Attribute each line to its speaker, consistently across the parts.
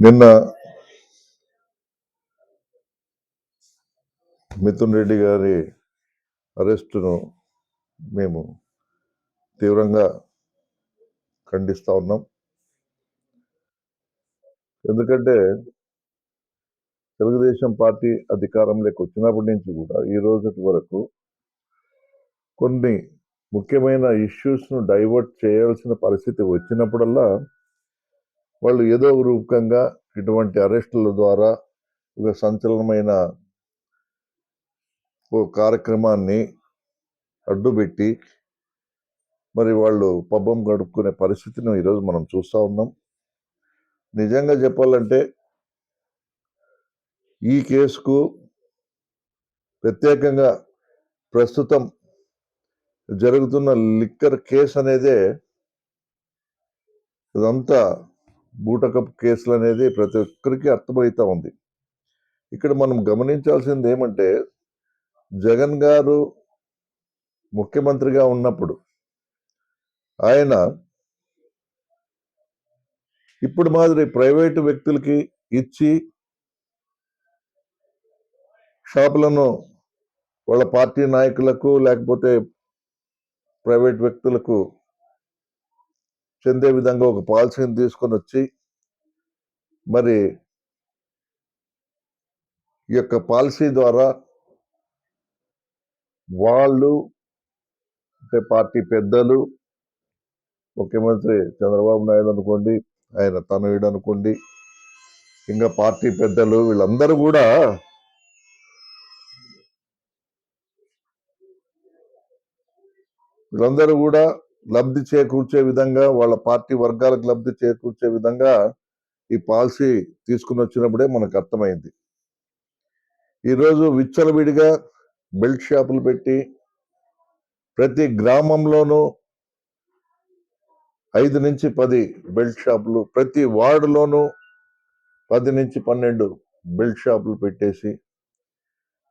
Speaker 1: నిన్న మిథున్ రెడ్డి గారి అరెస్టును మేము తీవ్రంగా ఖండిస్తూ ఉన్నాం. ఎందుకంటే తెలుగుదేశం పార్టీ అధికారంలోకి వచ్చినప్పటి నుంచి కూడా ఈ రోజుటి వరకు కొన్ని ముఖ్యమైన ఇష్యూస్ను డైవర్ట్ చేయాల్సిన పరిస్థితి వచ్చినప్పుడల్లా వాళ్ళు ఏదో రూపకంగా ఇటువంటి అరెస్టుల ద్వారా ఒక సంచలనమైన ఓ కార్యక్రమాన్ని అడ్డుపెట్టి మరి వాళ్ళు పబ్బం గడుపుకునే పరిస్థితిని ఈరోజు మనం చూస్తూ ఉన్నాం. నిజంగా చెప్పాలంటే ఈ కేసుకు ప్రత్యేకంగా ప్రస్తుతం జరుగుతున్న లిక్కర్ కేసు అనేదే ఇదంతా బూటకప్ కేసులు అనేది ప్రతి ఒక్కరికి అర్థమవుతూ ఉంది. ఇక్కడ మనం గమనించాల్సింది ఏమంటే జగన్ గారు ముఖ్యమంత్రిగా ఉన్నప్పుడు ఆయన ఇప్పుడు మాదిరి ప్రైవేటు వ్యక్తులకి ఇచ్చి షాపులను వాళ్ళ పార్టీ నాయకులకు లేకపోతే ప్రైవేట్ వ్యక్తులకు చెందే విధంగా ఒక పాలసీని తీసుకొని వచ్చి మరి ఈ యొక్క పాలసీ ద్వారా వాళ్ళు అంటే పార్టీ పెద్దలు ముఖ్యమంత్రి చంద్రబాబు నాయుడు అనుకోండి ఆయన తనయుడు అనుకోండి ఇంకా పార్టీ పెద్దలు వీళ్ళందరూ కూడా వీళ్ళందరూ కూడా లబ్ధి చేకూర్చే విధంగా వాళ్ళ పార్టీ వర్గాలకు లబ్ధి చేకూర్చే విధంగా ఈ పాలసీ తీసుకుని వచ్చినప్పుడే మనకు అర్థమైంది. ఈరోజు విచ్చలవిడిగా బెల్ట్ షాపులు పెట్టి ప్రతి గ్రామంలోనూ ఐదు నుంచి పది బెల్ట్ షాపులు ప్రతి వార్డులోనూ పది నుంచి పన్నెండు బెల్ట్ షాపులు పెట్టేసి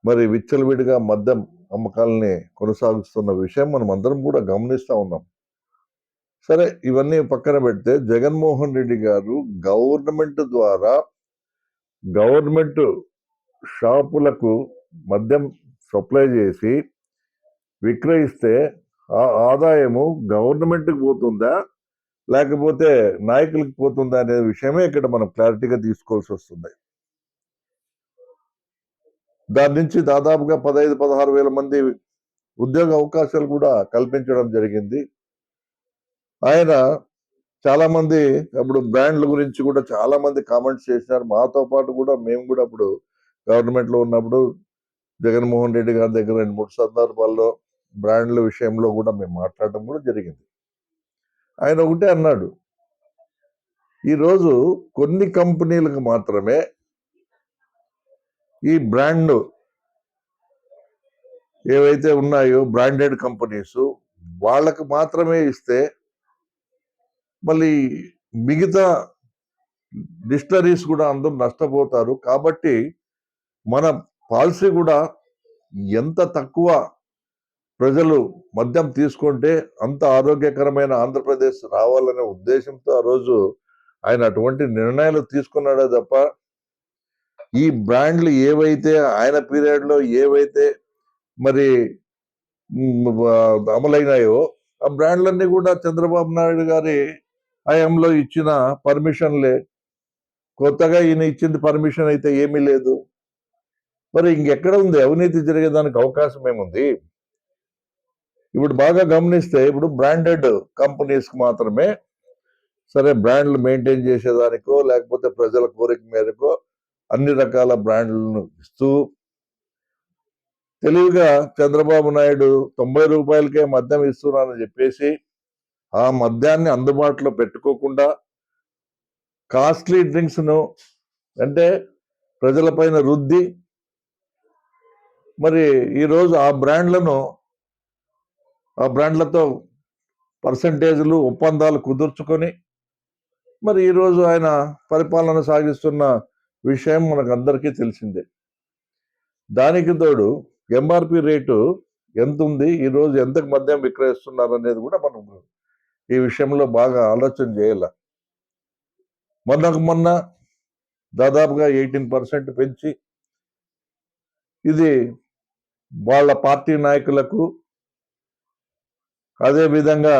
Speaker 1: మరి విచ్చలవిడిగా మద్యం అమ్మకాలని కొనసాగిస్తున్న విషయం మనం అందరం కూడా గమనిస్తూ ఉన్నాం. సరే ఇవన్నీ పక్కన పెడితే జగన్మోహన్ రెడ్డి గారు గవర్నమెంట్ ద్వారా గవర్నమెంట్ షాపులకు మద్యం సప్లై చేసి విక్రయిస్తే ఆ ఆదాయము గవర్నమెంట్కి పోతుందా? లేకపోతే నాయకులకు పోతుందా అనే విషయమే ఇక్కడ మనం క్లారిటీగా తీసుకోవాల్సి వస్తుంది. దాని నుంచి దాదాపుగా పదహైదు పదహారు వేల మంది ఉద్యోగ అవకాశాలు కూడా కల్పించడం జరిగింది. ఆయన చాలా మంది అప్పుడు బ్రాండ్ల గురించి కూడా చాలా మంది కామెంట్స్ చేసినారు. మాతో పాటు కూడా మేము కూడా అప్పుడు గవర్నమెంట్లో ఉన్నప్పుడు జగన్మోహన్ రెడ్డి గారి దగ్గర రెండు మూడు సందర్భాల్లో బ్రాండ్ల విషయంలో కూడా మేము మాట్లాడడం కూడా జరిగింది. ఆయన ఒకటే అన్నాడు ఈరోజు కొన్ని కంపెనీలకు మాత్రమే ఈ బ్రాండ్ ఏవైతే ఉన్నాయో బ్రాండెడ్ కంపెనీస్ వాళ్ళకు మాత్రమే ఇస్తే మళ్ళీ మిగతా డిస్టరీస్ కూడా అందరూ నష్టపోతారు. కాబట్టి మన పాలసీ కూడా ఎంత తక్కువ ప్రజలు మద్యం తీసుకుంటే అంత ఆరోగ్యకరమైన ఆంధ్రప్రదేశ్ రావాలనే ఉద్దేశంతో ఆ రోజు ఆయన అటువంటి నిర్ణయాలు తీసుకున్నాడే తప్ప ఈ బ్రాండ్లు ఏవైతే ఆయన పీరియడ్లో ఏవైతే మరి అమలైనాయో ఆ బ్రాండ్లన్నీ కూడా చంద్రబాబు నాయుడు గారి హయాంలో ఇచ్చిన పర్మిషన్లే. కొత్తగా ఈయన ఇచ్చింది పర్మిషన్ అయితే ఏమీ లేదు. మరి ఇంకెక్కడ ఉంది? అవినీతి జరిగేదానికి అవకాశం ఏముంది? ఇప్పుడు బాగా గమనిస్తే ఇప్పుడు బ్రాండెడ్ కంపెనీస్కి మాత్రమే సరే బ్రాండ్లు మెయింటైన్ చేసేదానికో లేకపోతే ప్రజల కోరిక మేరకు అన్ని రకాల బ్రాండ్లను ఇస్తూ తెలివిగా చంద్రబాబు నాయుడు తొంభై రూపాయలకే మద్యం ఇస్తున్నానని చెప్పేసి ఆ మద్యాన్ని అందుబాటులో పెట్టుకోకుండా కాస్ట్లీ డ్రింక్స్ను అంటే ప్రజలపైన రుద్ది మరి ఈరోజు ఆ బ్రాండ్లను ఆ బ్రాండ్లతో పర్సంటేజ్లు ఒప్పందాలు కుదుర్చుకొని మరి ఈరోజు ఆయన పరిపాలన సాగిస్తున్న విషయం మనకు అందరికీ తెలిసిందే. దానికి తోడు ఎంఆర్పి రేటు ఎంత ఉంది ఈరోజు ఎంతకు మద్యం విక్రయిస్తున్నారు అనేది కూడా మనం ఈ విషయంలో బాగా ఆలోచన చేయాల. మొన్నకు మొన్న దాదాపుగా ఎయిటీన్ పర్సెంట్ పెంచి ఇది వాళ్ళ పార్టీ నాయకులకు అదే విధంగా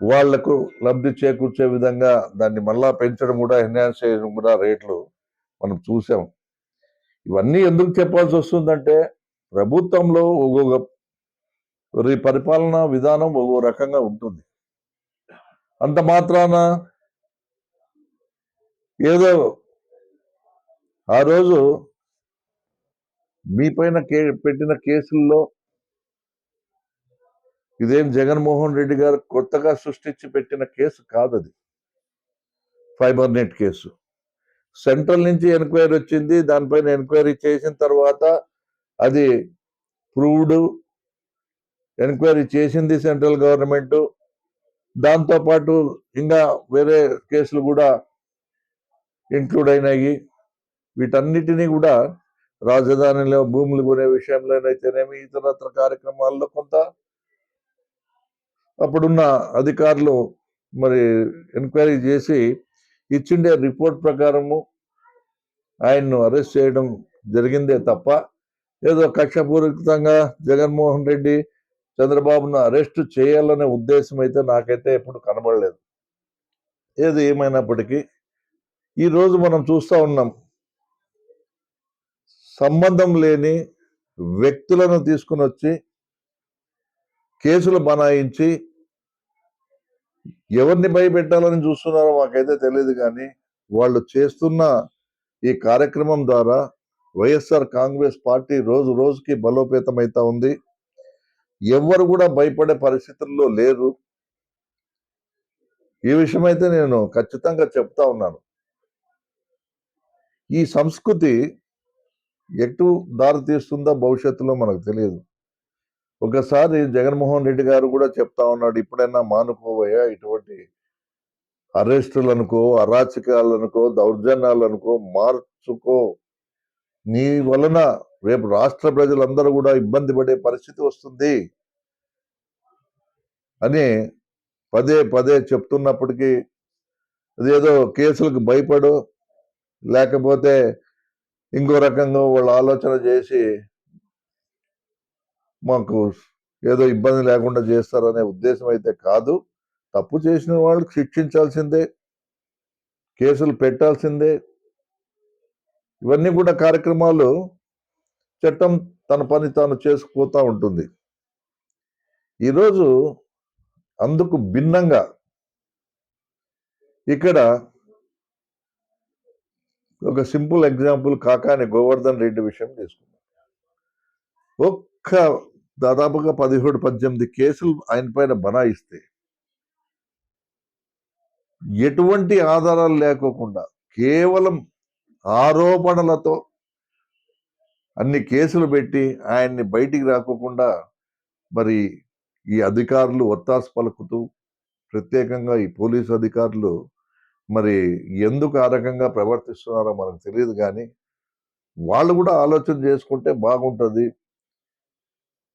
Speaker 1: వాళ్ళకు లబ్ధి చేకూర్చే విధంగా దాన్ని మళ్ళా పెంచడం కూడా ఎన్హాన్స్ చేయడం కూడా రేట్లు మనం చూసాం. ఇవన్నీ ఎందుకు చెప్పాల్సి వస్తుందంటే ప్రభుత్వంలో ఒక్కొక్క పరిపాలనా విధానం ఒక్కో రకంగా ఉంటుంది. అంత మాత్రాన ఏదో ఆ రోజు మీ పైన కే పెట్టిన కేసుల్లో ఇదేం జగన్మోహన్ రెడ్డి గారు కొత్తగా సృష్టించి పెట్టిన కేసు కాదు అది ఫైబర్ నెట్ కేసు. సెంట్రల్ నుంచి ఎంక్వైరీ వచ్చింది దానిపైన ఎంక్వైరీ చేసిన తర్వాత అది ప్రూవ్డ్ ఎంక్వైరీ చేసింది సెంట్రల్ గవర్నమెంట్. దాంతో పాటు ఇంకా వేరే కేసులు కూడా ఇంక్లూడ్ అయినాయి. వీటన్నిటినీ కూడా రాజధానిలో భూములు కొనే విషయంలోనైతేనేమి ఇతరత్ర కార్యక్రమాల్లో కొంత అప్పుడున్న అధికారులు మరి ఎంక్వైరీ చేసి ఇచ్చిండే రిపోర్ట్ ప్రకారము ఆయన్ను అరెస్ట్ చేయడం జరిగిందే తప్ప ఏదో కక్షపూరితంగా జగన్మోహన్ రెడ్డి చంద్రబాబును అరెస్ట్ చేయాలనే ఉద్దేశం అయితే నాకైతే ఎప్పుడు కనబడలేదు. ఏది ఏమైనప్పటికీ ఈ రోజు మనం చూస్తా ఉన్నాం. సంబంధం లేని వ్యక్తులను తీసుకుని వచ్చి కేసులు బనాయించి ఎవరిని భయపెట్టాలని చూస్తున్నారో మాకైతే తెలియదు కానీ వాళ్ళు చేస్తున్న ఈ కార్యక్రమం ద్వారా వైఎస్ఆర్ కాంగ్రెస్ పార్టీ రోజు రోజుకి బలోపేతమైతా ఉంది. ఎవ్వరు కూడా భయపడే పరిస్థితుల్లో లేరు. ఈ విషయమైతే నేను ఖచ్చితంగా చెప్తా ఉన్నాను. ఈ సంస్కృతి ఎటు దారి తీస్తుందో భవిష్యత్తులో మనకు తెలియదు. ఒకసారి జగన్మోహన్ రెడ్డి గారు కూడా చెప్తా ఉన్నాడు ఇప్పుడైనా మానుకోవయ్యా ఇటువంటి అరెస్టులనుకో అరాచకాలనుకో దౌర్జన్యాలనుకో మార్చుకో నీ వలన రేపు రాష్ట్ర ప్రజలందరూ కూడా ఇబ్బంది పడే పరిస్థితి వస్తుంది అని పదే పదే చెప్తున్నప్పటికీ అదేదో కేసులకు భయపడు లేకపోతే ఇంకో రకంగా వాళ్ళు ఆలోచన చేసి మాకు ఏదో ఇబ్బంది లేకుండా చేస్తారనే ఉద్దేశం అయితే కాదు. తప్పు చేసిన వాళ్ళకి శిక్షించాల్సిందే కేసులు పెట్టాల్సిందే. ఇవన్నీ కూడా కార్యక్రమాలు చట్టం తన పని తాను చేసుకుపోతూ ఉంటుంది. ఈరోజు అందుకు భిన్నంగా ఇక్కడ ఒక సింపుల్ ఎగ్జాంపుల్ కాకాని గోవర్ధన్ రెడ్డి విషయం తీసుకున్నాం. ఒక్క దాదాపుగా పదిహేడు పద్దెనిమిది కేసులు ఆయన పైన బనాయిస్తే ఎటువంటి ఆధారాలు లేకోకుండా కేవలం ఆరోపణలతో అన్ని కేసులు పెట్టి ఆయన్ని బయటికి రాకోకుండా మరి ఈ అధికారులు ఒత్తాసు పలుకుతూ ప్రత్యేకంగా ఈ పోలీసు అధికారులు మరి ఎందుకు ఆ రకంగా ప్రవర్తిస్తున్నారో మనకు తెలియదు కానీ వాళ్ళు కూడా ఆలోచన చేసుకుంటే బాగుంటుంది.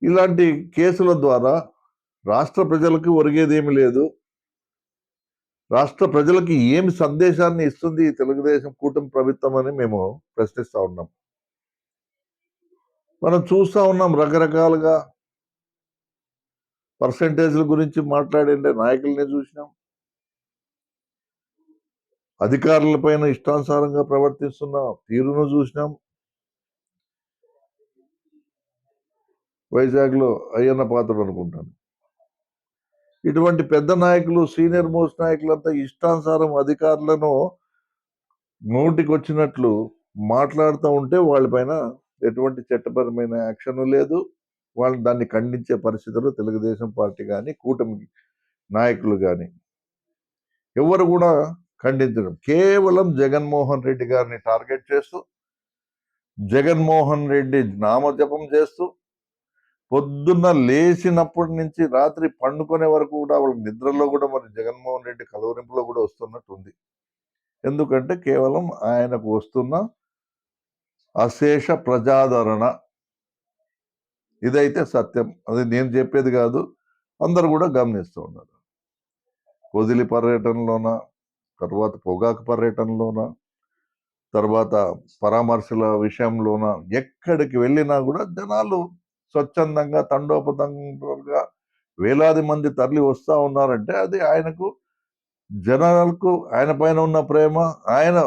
Speaker 1: ఇలాంటి కేసుల ద్వారా రాష్ట్ర ప్రజలకు ఒరిగేదేమీ లేదు. రాష్ట్ర ప్రజలకి ఏమి సందేశాన్ని ఇస్తుంది తెలుగుదేశం కూటమి ప్రభుత్వం అని మేము ప్రశ్నిస్తూ ఉన్నాం. మనం చూస్తా ఉన్నాం రకరకాలుగా. పర్సంటేజ్ల గురించి మాట్లాడే నాయకుల్ని చూసినాం. అధికారుల పైన ఇష్టానుసారంగా ప్రవర్తిస్తున్న. తీరును చూసినాం. వైజాగ్లో అయ్యన్న పాత్రుడు అనుకుంటాను. ఇటువంటి పెద్ద నాయకులు సీనియర్ మోస్ట్ నాయకులంతా ఇష్టానుసారం అధికారులను నోటికి వచ్చినట్లు మాట్లాడుతూ ఉంటే వాళ్ళపైన ఎటువంటి చట్టపరమైన యాక్షన్ లేదు. వాళ్ళు దాన్ని ఖండించే పరిస్థితుల్లో తెలుగుదేశం పార్టీ కానీ కూటమి నాయకులు కానీ ఎవరు కూడా ఖండించడం కేవలం జగన్మోహన్ రెడ్డి గారిని టార్గెట్ చేస్తూ జగన్మోహన్ రెడ్డి నామజపం చేస్తూ పొద్దున్న లేచినప్పటి నుంచి రాత్రి పండుకునే వరకు కూడా వాళ్ళ నిద్రలో కూడా మరి జగన్మోహన్ రెడ్డి కలవరింపులో కూడా వస్తున్నట్టు ఉంది. ఎందుకంటే కేవలం ఆయనకు వస్తున్న అశేష ప్రజాదరణ. ఇదైతే సత్యం. అది నేను చెప్పేది కాదు. అందరు కూడా గమనిస్తూ ఉన్నారు. కొదిలి పర్యటనలోన తర్వాత పొగాకు పర్యటనలోన తర్వాత పరామర్శల విషయంలోన ఎక్కడికి వెళ్ళినా కూడా జనాలు స్వచ్ఛందంగా తండోపతంగా వేలాది మంది తరలి వస్తూ ఉన్నారంటే అది ఆయనకు జనాలకు ఆయన పైన ఉన్న ప్రేమ ఆయన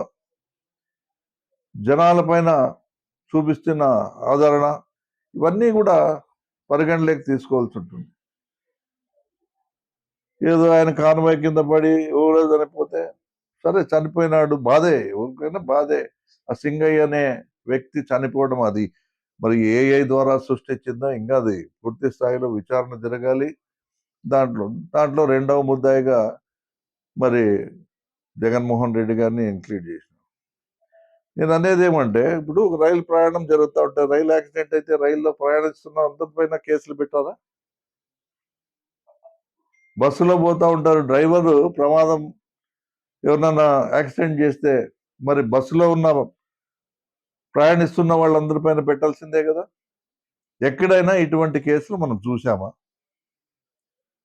Speaker 1: జనాల పైన చూపిస్తున్న ఆదరణ ఇవన్నీ కూడా పరిగణలోకి తీసుకోవాల్సి ఉంటుంది. ఏదో ఆయన కాన్వాయ్ కింద పడి ఎవరో చనిపోతే సరే చనిపోయినాడు బాధే ఎవరికైనా బాధే. ఆ సింగయ్య అనే వ్యక్తి చనిపోవడం అది. మరి ఏఐ ద్వారా సృష్టించిందో ఇంకా అది పూర్తి స్థాయిలో విచారణ జరగాలి. దాంట్లో దాంట్లో రెండవ ముద్దాయిగా మరి జగన్మోహన్ రెడ్డి గారిని ఇంక్లూడ్ చేసిన. నేను అనేది ఏమంటే ఇప్పుడు రైలు ప్రయాణం జరుగుతూ ఉంటే రైలు యాక్సిడెంట్ అయితే రైల్లో ప్రయాణిస్తున్న అందరిపైన కేసులు పెట్టారా? బస్సులో పోతా ఉంటారు డ్రైవర్ ప్రమాదం ఎవరినన్నా యాక్సిడెంట్ చేస్తే మరి బస్సులో ఉన్న ప్రయాణిస్తున్న వాళ్ళందరిపైన పెట్టాల్సిందే కదా. ఎక్కడైనా ఇటువంటి కేసులు మనం చూసామా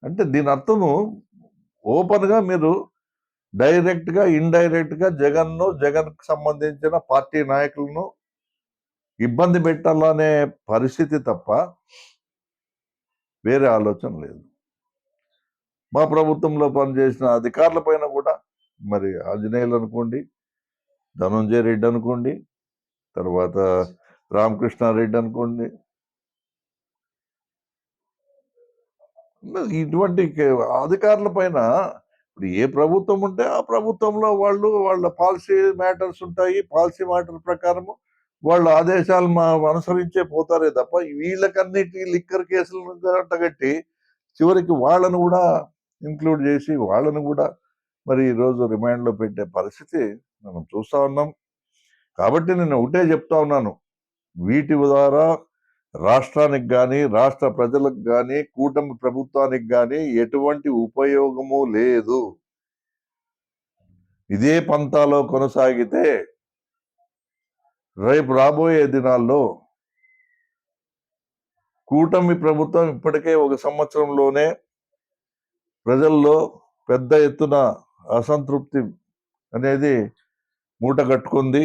Speaker 1: అంటే దీని అర్థము ఓపెన్గా మీరు డైరెక్ట్గా ఇండైరెక్ట్గా జగన్ను జగన్కు సంబంధించిన పార్టీ నాయకులను ఇబ్బంది పెట్టాలనే పరిస్థితి తప్ప వేరే ఆలోచన లేదు. మా ప్రభుత్వంలో పనిచేసిన అధికారుల పైన కూడా మరి ఆంజనేయులు అనుకోండి ధనంజయ రెడ్డి అనుకోండి తర్వాత రామకృష్ణారెడ్డి అనుకోండి. ఇటువంటి కే- అధికారుల పైన ఇప్పుడు ఏ ప్రభుత్వం ఉంటే ఆ ప్రభుత్వంలో వాళ్ళు వాళ్ళ పాలసీ మ్యాటర్స్ ఉంటాయి పాలసీ మ్యాటర్ ప్రకారము వాళ్ళ ఆదేశాలు మా అనుసరించే పోతారే తప్ప వీళ్ళకన్నిటి లిక్కర్ కేసులను కట్టి చివరికి వాళ్ళను కూడా ఇంక్లూడ్ చేసి వాళ్ళను కూడా మరి ఈరోజు రిమాండ్లో పెట్టే పరిస్థితి మనం చూస్తా ఉన్నాం. కాబట్టి నేను ఒకటే చెప్తా ఉన్నాను. వీటి ద్వారా రాష్ట్రానికి కానీ రాష్ట్ర ప్రజలకు కానీ కూటమి ప్రభుత్వానికి కానీ ఎటువంటి ఉపయోగము లేదు. ఇదే పంతాలో కొనసాగితే రేపు రాబోయే దినాల్లో కూటమి ప్రభుత్వం ఇప్పటికే ఒక సంవత్సరంలోనే ప్రజల్లో పెద్ద ఎత్తున అసంతృప్తి అనేది మూట కట్టుకుంది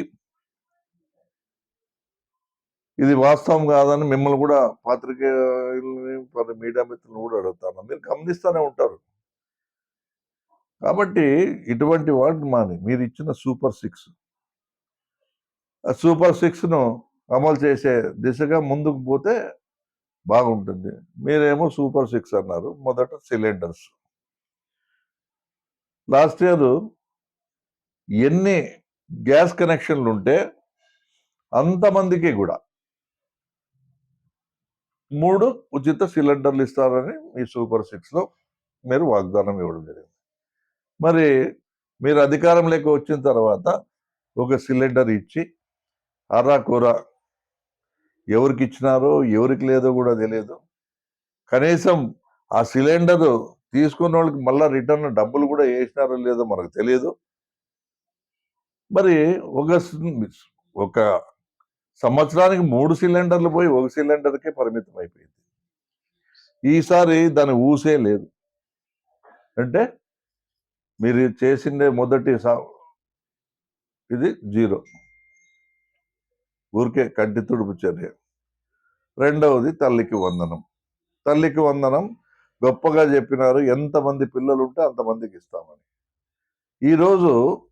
Speaker 1: ఇది వాస్తవం కాదని మిమ్మల్ని కూడా పాత్రికేయుల్ని మీడియా మిత్రులను కూడా అడుగుతాను. మీరు గమనిస్తూనే ఉంటారు. కాబట్టి ఇటువంటి వాటిని మాని మీరు ఇచ్చిన సూపర్ సిక్స్. ఆ సూపర్ సిక్స్ను అమలు చేసే దిశగా ముందుకు పోతే బాగుంటుంది. మీరేమో సూపర్ సిక్స్ అన్నారు మొదట సిలిండర్స్. లాస్ట్ ఇయర్ ఎన్ని గ్యాస్ కనెక్షన్లు ఉంటే అంతమందికి కూడా మూడు ఉచిత సిలిండర్లు ఇస్తారని మీ సూపర్ సిక్స్లో మీరు వాగ్దానం ఇవ్వడం జరిగింది. మరి మీరు అధికారంలోకి వచ్చిన తర్వాత ఒక సిలిండర్ ఇచ్చి అరా కూర ఎవరికి ఇచ్చినారో ఎవరికి లేదో కూడా తెలియదు. కనీసం ఆ సిలిండర్ తీసుకున్న వాళ్ళకి మళ్ళీ రిటర్న్ డబ్బులు కూడా వేసినారో లేదో మనకు తెలియదు. మరి ఒక ఒక సంవత్సరానికి మూడు సిలిండర్లు పోయి ఒక సిలిండర్కే పరిమితం అయిపోయింది. ఈసారి దాని ఊసే లేదు. అంటే మీరు చేసిందే మొదటి సా- ఇది జీరో. ఊరికే కంటి తుడుపు చర్య. రెండవది తల్లికి వందనం. తల్లికి వందనం గొప్పగా చెప్పినారు ఎంతమంది పిల్లలు ఉంటే అంతమందికి ఇస్తామని. ఈరోజు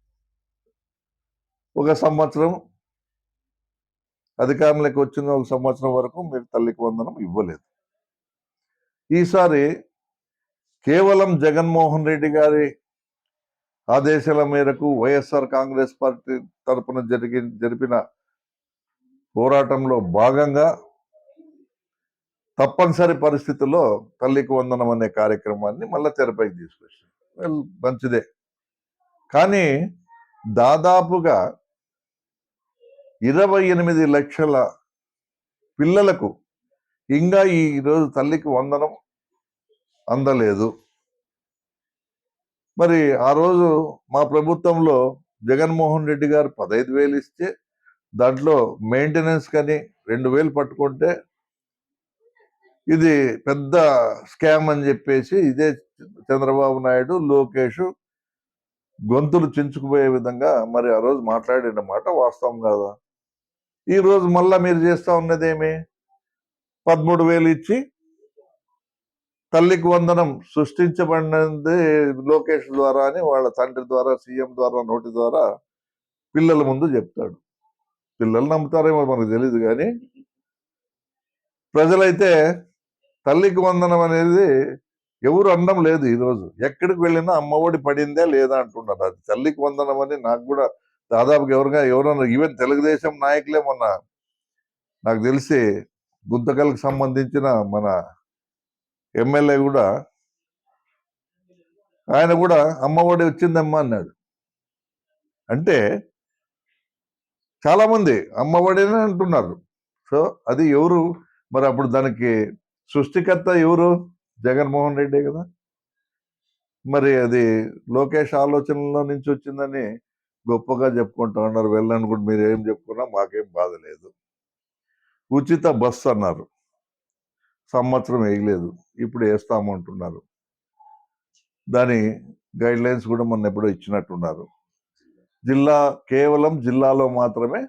Speaker 1: ఒక సంవత్సరం అధికారంలోకి వచ్చిన ఒక సంవత్సరం వరకు మీరు తల్లికి వందనం ఇవ్వలేదు. ఈసారి కేవలం జగన్మోహన్ రెడ్డి గారి ఆదేశాల మేరకు వైఎస్ఆర్ కాంగ్రెస్ పార్టీ తరపున జరిగి జరిపిన పోరాటంలో భాగంగా తప్పనిసరి పరిస్థితుల్లో తల్లికి వందనం అనే కార్యక్రమాన్ని మళ్ళా తెరపైకి తీసుకొచ్చారు. వెల్, మంచిదే. కానీ దాదాపుగా ఇరవై ఎనిమిది లక్షల పిల్లలకు ఇంకా ఈరోజు తల్లికి వందనం అందలేదు. మరి ఆ రోజు మా ప్రభుత్వంలో జగన్మోహన్ రెడ్డి గారు పదహైదు వేలు ఇస్తే దాంట్లో మెయింటెనెన్స్ కానీ రెండు వేలు పట్టుకుంటే ఇది పెద్ద స్కామ్ అని చెప్పేసి ఇదే చంద్రబాబు నాయుడు లోకేష్ గొంతులు చించుకుపోయే విధంగా మరి ఆ రోజు మాట్లాడిన మాట వాస్తవం కాదా? ఈ రోజు మళ్ళా మీరు చేస్తూ ఉన్నదేమి పదమూడు వేలు ఇచ్చి తల్లికి వందనం సృష్టించబడినది లోకేష్ ద్వారా అని వాళ్ళ తండ్రి ద్వారా సీఎం ద్వారా నోటి ద్వారా పిల్లల ముందు చెప్తాడు. పిల్లలు నమ్ముతారేమో మనకు తెలియదు కానీ ప్రజలైతే తల్లికి వందనం అనేది ఎవరు అనడం లేదు ఈరోజు ఎక్కడికి వెళ్ళినా అమ్మఒడి పడిందే లేదా అంటున్నారు. అది తల్లికి వందనం అని నాకు కూడా దాదాపుగా ఎవరుగా ఎవరన్నా ఈవెన్ తెలుగుదేశం నాయకులే మొన్న నాకు తెలిసి గుంతకల్కి సంబంధించిన మన ఎమ్మెల్యే కూడా ఆయన కూడా అమ్మఒడి వచ్చిందమ్మా అన్నాడు. అంటే చాలామంది అమ్మఒడినే అంటున్నారు. సో అది ఎవరు? మరి అప్పుడు దానికి సృష్టికర్త ఎవరు? జగన్మోహన్ రెడ్డి కదా. మరి అది లోకేష్ ఆలోచనలో నుంచి వచ్చిందని గొప్పగా చెప్పుకుంటా ఉన్నారు వెళ్ళని కూడా మీరు ఏం చెప్పుకున్నా మాకేం బాధ లేదు. ఉచిత బస్సు అన్నారు. సంవత్సరం వేయలేదు. ఇప్పుడు వేస్తామంటున్నారు దాని గైడ్ లైన్స్ కూడా మొన్న ఎప్పుడో ఇచ్చినట్టున్నారు. జిల్లా కేవలం జిల్లాలో మాత్రమే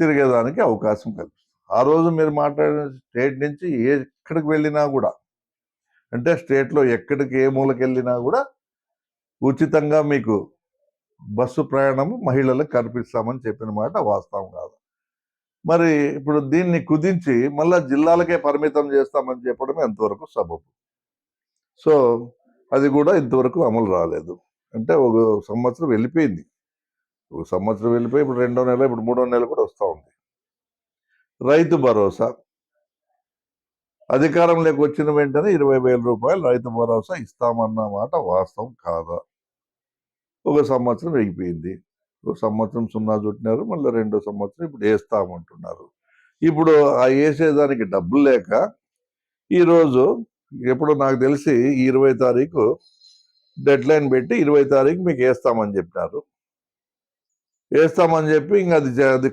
Speaker 1: తిరిగేదానికి అవకాశం కల్పిస్తుంది. ఆ రోజు మీరు మాట్లాడిన స్టేట్ నుంచి ఎక్కడికి వెళ్ళినా కూడా అంటే స్టేట్లో ఎక్కడికి ఏ మూలకి వెళ్ళినా కూడా ఉచితంగా మీకు బస్సు ప్రయాణం మహిళలకు కల్పిస్తామని చెప్పిన మాట వాస్తవం కాదు. మరి ఇప్పుడు దీన్ని కుదించి మళ్ళా జిల్లాలకే పరిమితం చేస్తామని చెప్పడం ఎంతవరకు సబబు. సో అది కూడా ఇంతవరకు అమలు రాలేదు. అంటే ఒక సంవత్సరం వెళ్ళిపోయింది. ఒక సంవత్సరం వెళ్ళిపోయి ఇప్పుడు రెండో నెల ఇప్పుడు మూడో నెల కూడా వస్తూ ఉంది. రైతు భరోసా. అధికారంలోకి వచ్చిన వెంటనే ఇరవై వేల రూపాయలు రైతు భరోసా ఇస్తామన్న మాట వాస్తవం కాదా? ఒక సంవత్సరం అయిపోయింది. ఒక సంవత్సరం సున్నా చుట్టినారు మళ్ళీ రెండో సంవత్సరం ఇప్పుడు వేస్తామంటున్నారు. ఇప్పుడు ఆ వేసేదానికి డబ్బులు లేక ఈరోజు ఎప్పుడు నాకు తెలిసి ఇరవై తారీఖు డెడ్ లైన్ పెట్టి ఇరవై తారీఖు మీకు వేస్తామని చెప్పినారు. వేస్తామని చెప్పి ఇంకా అది అది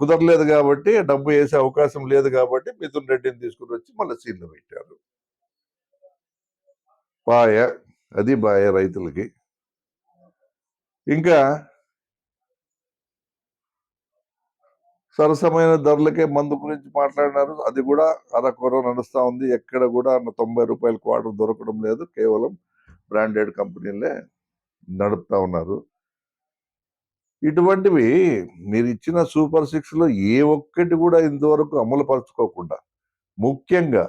Speaker 1: కుదరలేదు కాబట్టి డబ్బు వేసే అవకాశం లేదు కాబట్టి మిథున్ రెడ్డిని తీసుకుని వచ్చి మళ్ళీ సీన్లు పెట్టారు. బాయ అది బాయ రైతులకి. ఇంకా సరసమైన ధరలకే మందు గురించి మాట్లాడినారు. అది కూడా అరకొర నడుస్తూ ఉంది. ఎక్కడ కూడా తొంభై రూపాయల క్వార్టర్ దొరకడం లేదు. కేవలం బ్రాండెడ్ కంపెనీలే నడుపుతా ఉన్నారు. ఇటువంటివి మీరు ఇచ్చిన సూపర్ సిక్స్లో ఏ ఒక్కటి కూడా ఇంతవరకు అమలు పరచుకోకుండా ముఖ్యంగా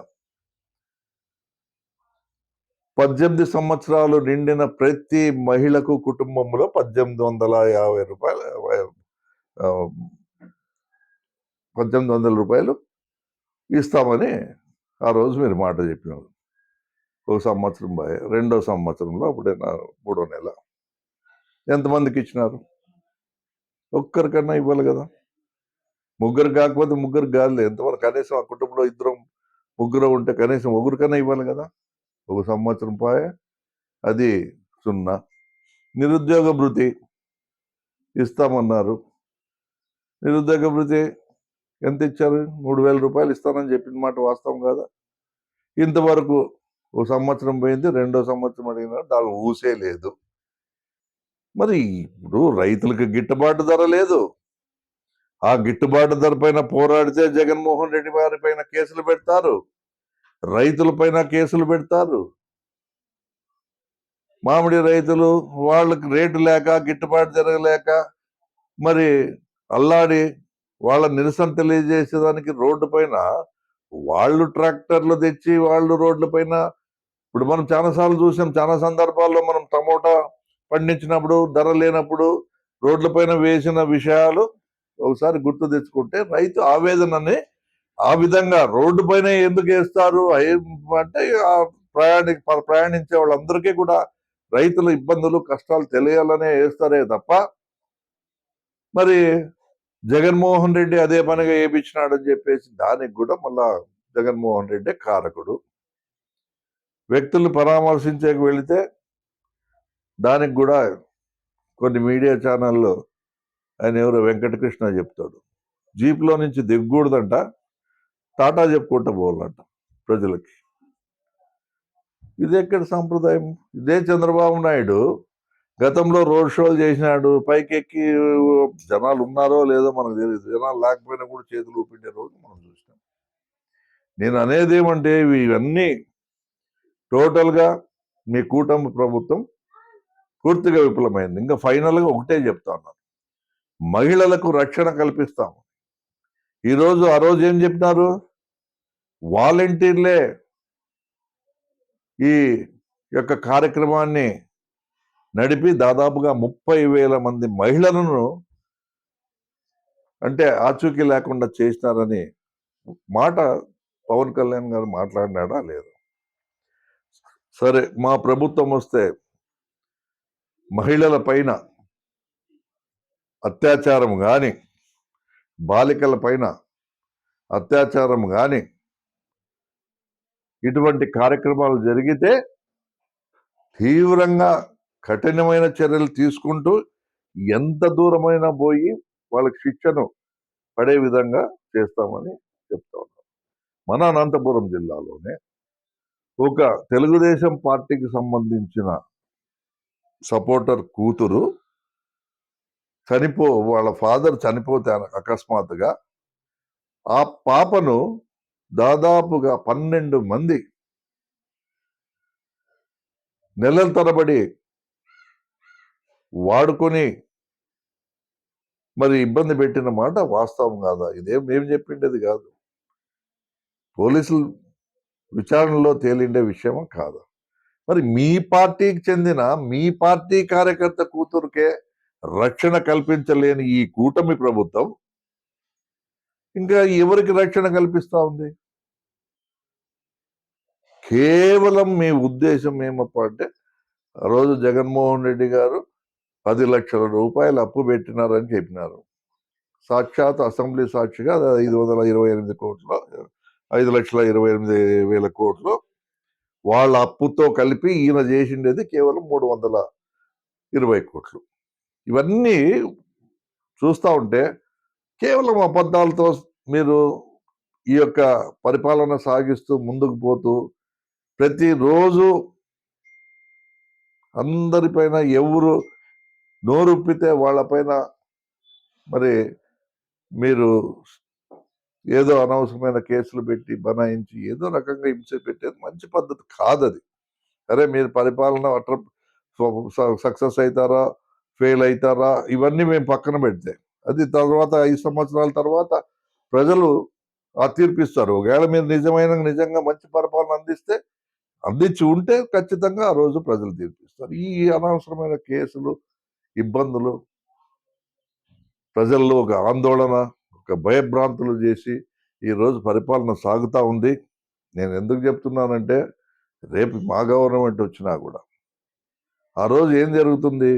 Speaker 1: పద్దెనిమిది సంవత్సరాలు నిండిన ప్రతి మహిళకు కుటుంబంలో పద్దెనిమిది వందల యాభై రూపాయలు పద్దెనిమిది వందల రూపాయలు ఇస్తామని ఆ రోజు మీరు మాట చెప్పినారు. ఒక సంవత్సరం బాయ్ రెండో సంవత్సరంలో అప్పుడే నా మూడో నెల. ఎంతమందికి ఇచ్చినారు? ఒక్కరికన్నా ఇవ్వాలి కదా. ముగ్గురు కాకపోతే ముగ్గురు కాదు ఎంతవరకు కనీసం ఆ కుటుంబంలో ఇద్దరం ముగ్గురు ఉంటే కనీసం ఒకరికన్నా ఇవ్వాలి కదా. ఒక సంవత్సరం పాయ అది సున్నా. నిరుద్యోగ భృతి ఇస్తామన్నారు. నిరుద్యోగ భృతి ఎంత ఇచ్చారు? మూడు వేల రూపాయలు ఇస్తానని చెప్పిన మాట వాస్తవం కాదా? ఇంతవరకు ఓ సంవత్సరం పోయింది రెండో సంవత్సరం అడిగినా దాని ఊసే లేదు. మరి ఇప్పుడు రైతులకు గిట్టుబాటు ధర లేదు. ఆ గిట్టుబాటు ధర పైన పోరాడితే జగన్మోహన్ రెడ్డి వారి పైన కేసులు పెడతారు. రైతుల పైన కేసులు పెడతారు. మామిడి రైతులు వాళ్ళకి రేటు లేక గిట్టుబాటు జరగలేక మరి అల్లాడి వాళ్ళ నిరసన తెలియజేసేదానికి రోడ్డు పైన వాళ్ళు ట్రాక్టర్లు తెచ్చి వాళ్ళు రోడ్ల పైన ఇప్పుడు మనం చాలా సార్లు చూసాం చాలా సందర్భాల్లో మనం టమోటా పండించినప్పుడు ధర లేనప్పుడు రోడ్ల పైన వేసిన విషయాలు ఒకసారి గుర్తు తెచ్చుకుంటే రైతు ఆవేదనని ఆ విధంగా రోడ్డు పైన ఎందుకు వేస్తారు? అంటే ప్రయాణి ప్రయాణించే వాళ్ళందరికీ కూడా రైతుల ఇబ్బందులు కష్టాలు తెలియాలనే వేస్తారే తప్ప మరి జగన్మోహన్ రెడ్డి అదే పనిగా వేయించినాడని చెప్పేసి దానికి కూడా మళ్ళా జగన్మోహన్ రెడ్డి కారకుడు. వ్యక్తులు పరామర్శించేకి వెళితే దానికి కూడా కొన్ని మీడియా ఛానల్లో ఆయన ఎవరో వెంకటకృష్ణ చెప్తాడు. జీప్లో నుంచి దిగకూడదంట. టాటా చెప్పుకుంటూ పోవాలంట ప్రజలకి. ఇది ఎక్కడ సాంప్రదాయం? ఇదే చంద్రబాబు నాయుడు గతంలో రోడ్ షోలు చేసినాడు పైకెక్కి జనాలు ఉన్నారో లేదో మనకు తెలియదు జనాలు లేకపోయినా కూడా చేతులు ఊపిండే రోజు మనం చూసినాం. నేను అనేది ఏమంటే ఇవన్నీ టోటల్గా మీ కూటమి ప్రభుత్వం పూర్తిగా విఫలమైంది. ఇంకా ఫైనల్గా ఒకటే చెప్తా ఉన్నాను మహిళలకు రక్షణ కల్పిస్తాము. ఈరోజు ఆ రోజు ఏం చెప్పినారు? వాలంటీర్లే ఈ యొక్క కార్యక్రమాన్ని నడిపి దాదాపుగా ముప్పై వేల మంది మహిళలను అంటే ఆచూకీ లేకుండా చేసినారని మాట పవన్ కళ్యాణ్ గారు మాట్లాడినాడా లేదు. సరే మా ప్రభుత్వం వస్తే మహిళల పైన అత్యాచారం కానీ బాలికల పైన అత్యాచారం కానీ ఇటువంటి కార్యక్రమాలు జరిగితే తీవ్రంగా కఠినమైన చర్యలు తీసుకుంటూ ఎంత దూరమైనా పోయి వాళ్ళకి శిక్షను పడే విధంగా చేస్తామని చెప్తా ఉన్నాం. మన అనంతపురం జిల్లాలోనే ఒక తెలుగుదేశం పార్టీకి సంబంధించిన సపోర్టర్ కూతురు చనిపో వాళ్ళ ఫాదర్ చనిపోతే అకస్మాత్తుగా ఆ పాపను దాదాపుగా పన్నెండు మంది నెలల తరబడి వాడుకొని మరి ఇబ్బంది పెట్టిన మాట వాస్తవం కాదా? ఇదేం మేము చెప్పిండేది కాదు. పోలీసులు విచారణలో తేలిండే విషయం కాదు? మరి మీ పార్టీకి చెందిన మీ పార్టీ కార్యకర్త కూతురుకే రక్షణ కల్పించలేని ఈ కూటమి ప్రభుత్వం ఇంకా ఎవరికి రక్షణ కల్పిస్తూ ఉంది? కేవలం మీ ఉద్దేశం ఏమప్ప అంటే ఆ రోజు జగన్మోహన్ రెడ్డి గారు పది లక్షల రూపాయలు అప్పు పెట్టినారని చెప్పినారు. సాక్షాత్ అసెంబ్లీ సాక్షిగా అది ఐదు వందల ఇరవై ఎనిమిది కోట్లు ఐదు లక్షల ఇరవై ఎనిమిది వేల కోట్లు వాళ్ళ అప్పుతో కలిపి ఈయన చేసిండేది కేవలం మూడు వందల ఇరవై కోట్లు. ఇవన్నీ చూస్తూ ఉంటే కేవలం అబద్ధాలతో మీరు ఈ యొక్క పరిపాలన సాగిస్తూ ముందుకు పోతూ ప్రతిరోజు అందరిపైన ఎవరు నోరుప్పితే వాళ్ళపైన మరి మీరు ఏదో అనవసరమైన కేసులు పెట్టి బనాయించి ఏదో రకంగా హింస పెట్టేది మంచి పద్ధతి కాదది. అరే మీరు పరిపాలన అట్ర సక్సెస్ అవుతారా ఫెయిల్ అవుతారా ఇవన్నీ మేము పక్కన పెడితే. అది తర్వాత ఐదు సంవత్సరాల తర్వాత ప్రజలు ఆ తీర్పిస్తారు ఒకవేళ మీరు నిజమైన నిజంగా మంచి పరిపాలన అందిస్తే అందించి ఉంటే ఖచ్చితంగా ఆ రోజు ప్రజలు తీర్పిస్తారు. ఈ అనవసరమైన కేసులు ఇబ్బందులు ప్రజల్లో ఒక ఆందోళన ఒక భయభ్రాంతులు చేసి ఈరోజు పరిపాలన సాగుతూ ఉంది. నేను ఎందుకు చెప్తున్నానంటే రేపు మా గవర్నమెంట్ వచ్చినా కూడా ఆ రోజు ఏం జరుగుతుంది?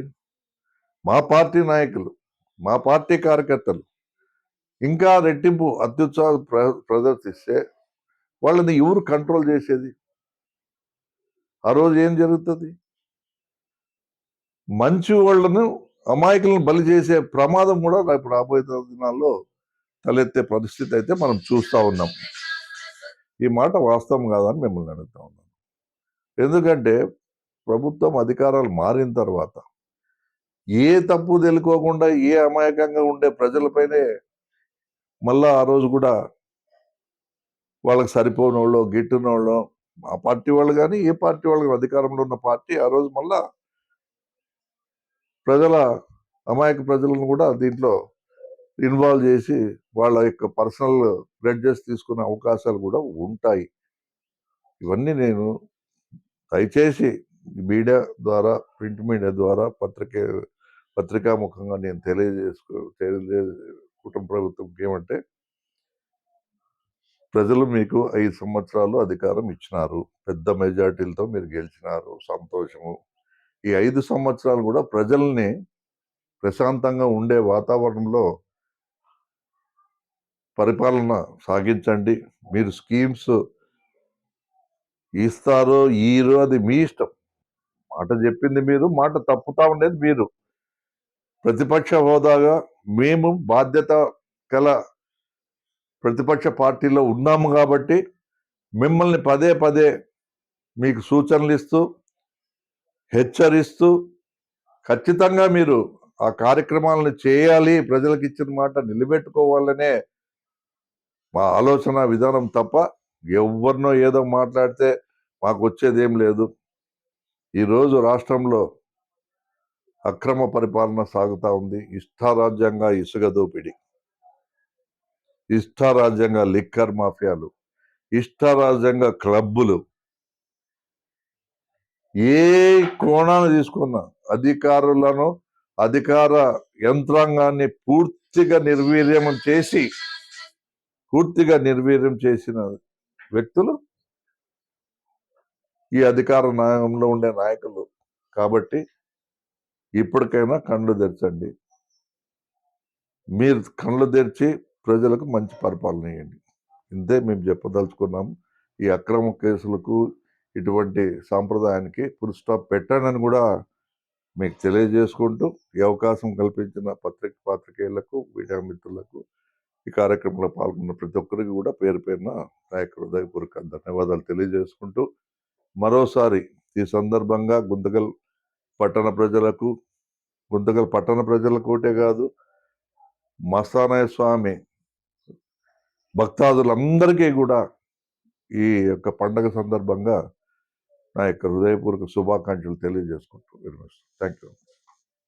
Speaker 1: మా పార్టీ నాయకులు మా పార్టీ కార్యకర్తలు ఇంకా రెట్టింపు అత్యుత్సాహం ప్ర- ప్రదర్శిస్తే వాళ్ళని ఎవరు కంట్రోల్ చేసేది? ఆ రోజు ఏం జరుగుతుంది? మంచి వాళ్ళను అమాయకులను బలి చేసే ప్రమాదం కూడా ఇప్పుడు రాబోయే దినాల్లో తలెత్తే పరిస్థితి అయితే మనం చూస్తూ ఉన్నాం. ఈ మాట వాస్తవం కాదని మిమ్మల్ని అడుగుతా ఉన్నాను. ఎందుకంటే ప్రభుత్వం అధికారాలు మారిన తర్వాత ఏ తప్పు తెలుకోకుండా ఏ అమాయకంగా ఉండే ప్రజలపైనే మళ్ళా ఆ రోజు కూడా వాళ్ళకి సరిపోని వాళ్ళు గిట్టున వాళ్ళు ఆ పార్టీ వాళ్ళు కానీ ఏ పార్టీ వాళ్ళకి అధికారంలో ఉన్న పార్టీ ఆ రోజు మళ్ళా ప్రజల అమాయక ప్రజలను కూడా దీంట్లో ఇన్వాల్వ్ చేసి వాళ్ళ యొక్క పర్సనల్ గ్రెడ్జెస్ తీసుకునే అవకాశాలు కూడా ఉంటాయి. ఇవన్నీ నేను దయచేసి మీడియా ద్వారా ప్రింట్ మీడియా ద్వారా పత్రిక పత్రికాముఖంగా నేను తెలియజేసుకో తెలియజే కుటుంబ ప్రభుత్వంకి ఏమంటే ప్రజలు మీకు ఐదు సంవత్సరాలు అధికారం ఇచ్చినారు. పెద్ద మెజార్టీలతో మీరు గెలిచినారు. సంతోషము. ఈ ఐదు సంవత్సరాలు కూడా ప్రజల్ని ప్రశాంతంగా ఉండే వాతావరణంలో పరిపాలన సాగించండి. మీరు స్కీమ్స్ ఇస్తారో ఈరో అది మీ ఇష్టం. మాట చెప్పింది మీరు మాట తప్పుతా ఉండేది మీరు. ప్రతిపక్ష హోదాగా మేము బాధ్యత గల ప్రతిపక్ష పార్టీలో ఉన్నాము కాబట్టి మిమ్మల్ని పదే పదే మీకు సూచనలు ఇస్తూ హెచ్చరిస్తూ ఖచ్చితంగా మీరు ఆ కార్యక్రమాలను చేయాలి ప్రజలకు ఇచ్చిన మాట నిలబెట్టుకోవాలనే మా ఆలోచన విధానం తప్ప ఎవరినో ఏదో మాట్లాడితే మాకు వచ్చేది ఏం లేదు. ఈరోజు రాష్ట్రంలో అక్రమ పరిపాలన సాగుతూ ఉంది. ఇష్టారాజ్యంగా ఇసుక దోపిడీ. ఇష్టారాజ్యంగా లిక్కర్ మాఫియాలు. ఇష్టారాజ్యంగా క్లబ్బులు. ఏ కోణాన్ని తీసుకున్నా అధికారులను అధికార యంత్రాంగాన్ని పూర్తిగా నిర్వీర్యం చేసి పూర్తిగా నిర్వీర్యం చేసిన వ్యక్తులు ఈ అధికార నాయకంలో ఉండే నాయకులు. కాబట్టి ఇప్పటికైనా కళ్ళు తెరచండి. మీరు కళ్ళు తెరిచి ప్రజలకు మంచి పరిపాలన ఇవ్వండి ఇంతే మేము చెప్పదలుచుకున్నాము ఈ అక్రమ కేసులకు ఇటువంటి సాంప్రదాయానికి ఫుల్ స్టాప్ పెట్టానని కూడా మీకు తెలియజేసుకుంటూ ఈ అవకాశం కల్పించిన పత్రిక పాత్రికేయులకు మీడియా మిత్రులకు ఈ కార్యక్రమంలో పాల్గొన్న ప్రతి ఒక్కరికి కూడా పేరు పేరున నా హృదయపూర్వక ధన్యవాదాలు తెలియజేసుకుంటూ మరోసారి ఈ సందర్భంగా గుంతకల్ పట్టణ ప్రజలకు గుంతకల్ పట్టణ ప్రజలకు ఒకటే కాదు మస్తానాయ స్వామి భక్తాదులందరికీ కూడా ఈ యొక్క పండగ సందర్భంగా నా యొక్క హృదయపూర్వక శుభాకాంక్షలు తెలియజేసుకుంటూ థ్యాంక్ యూ